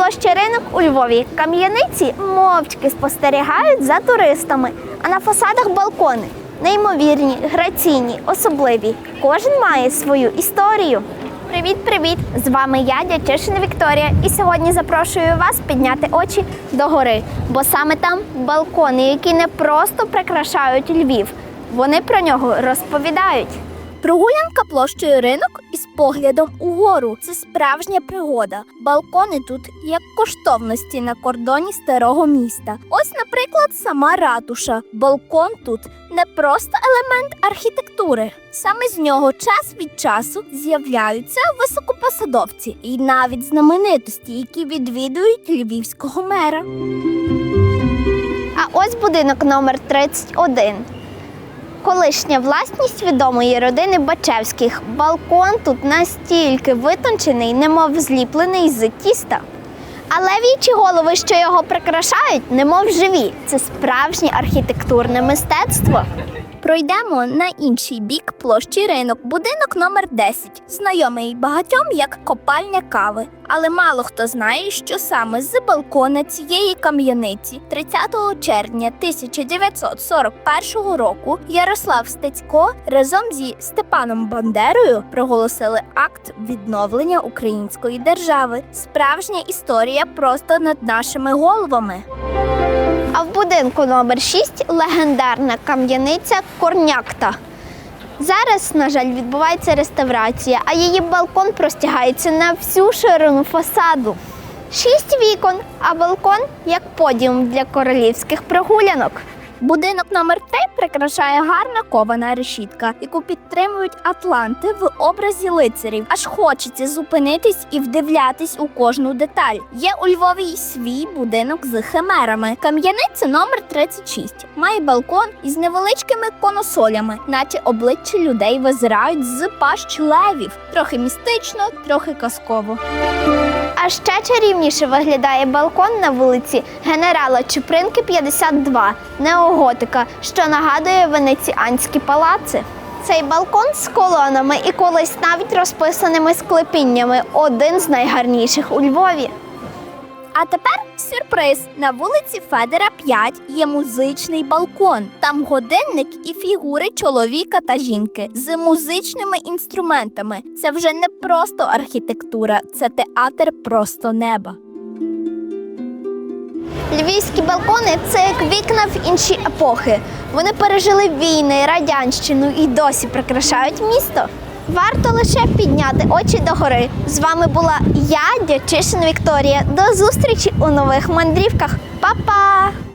площі ринок у Львові. Кам'яниці мовчки спостерігають за туристами, а на фасадах балкони неймовірні, граційні, особливі. Кожен має свою історію. Привіт, привіт! З вами я, Дячишина Вікторія, і сьогодні запрошую вас підняти очі до гори, бо саме там балкони, які не просто прикрашають Львів, вони про нього розповідають. Прогулянка площею ринок із поглядом угору це справжня пригода. Балкони тут як коштовності на кордоні старого міста. Ось, наприклад, сама ратуша. Балкон тут не просто елемент архітектури. Саме з нього час від часу з'являються високопосадовці і навіть знаменитості, які відвідують львівського мера. А ось будинок номер 31. Колишня власність відомої родини Бачевських. Балкон тут настільки витончений, немов зліплений з тіста. Але вічі голови, що його прикрашають, немов живі. Це справжнє архітектурне мистецтво. Пройдемо на інший бік площі ринок, будинок номер 10, знайомий багатьом як копальня кави. Але мало хто знає, що саме з балкона цієї кам'яниці 30 червня 1941 року Ярослав Стецько разом зі Степаном Бандерою проголосили акт відновлення української держави. Справжня історія просто над нашими головами. А в будинку номер 6 легендарна кам'яниця Корнякта. Зараз, на жаль, відбувається реставрація, а її балкон простягається на всю ширину фасаду. Шість вікон, а балкон як подіум для королівських прогулянок. Будинок номер 3 прикрашає гарна кована решітка, яку підтримують атланти в образі лицарів. Аж хочеться зупинитись і вдивлятись у кожну деталь. Є у Львові й свій будинок з химерами. Кам'яниця номер 36 має балкон із невеличкими коносолями, наче обличчя людей визирають з пащ левів. Трохи містично, трохи казково. А ще чарівніше виглядає балкон на вулиці генерала Чупринки 52, неоготика, що нагадує венеціанські палаци. Цей балкон з колонами і колись навіть розписаними склепіннями один з найгарніших у Львові. А тепер сюрприз. На вулиці Федера 5 є музичний балкон. Там годинник і фігури чоловіка та жінки з музичними інструментами. Це вже не просто архітектура, це театр просто неба. Львівські балкони це як вікна в інші епохи. Вони пережили війни, радянщину і досі прикрашають місто. Варто лише підняти очі догори. З вами була я, Дячишин Вікторія. До зустрічі у нових мандрівках. Па-па!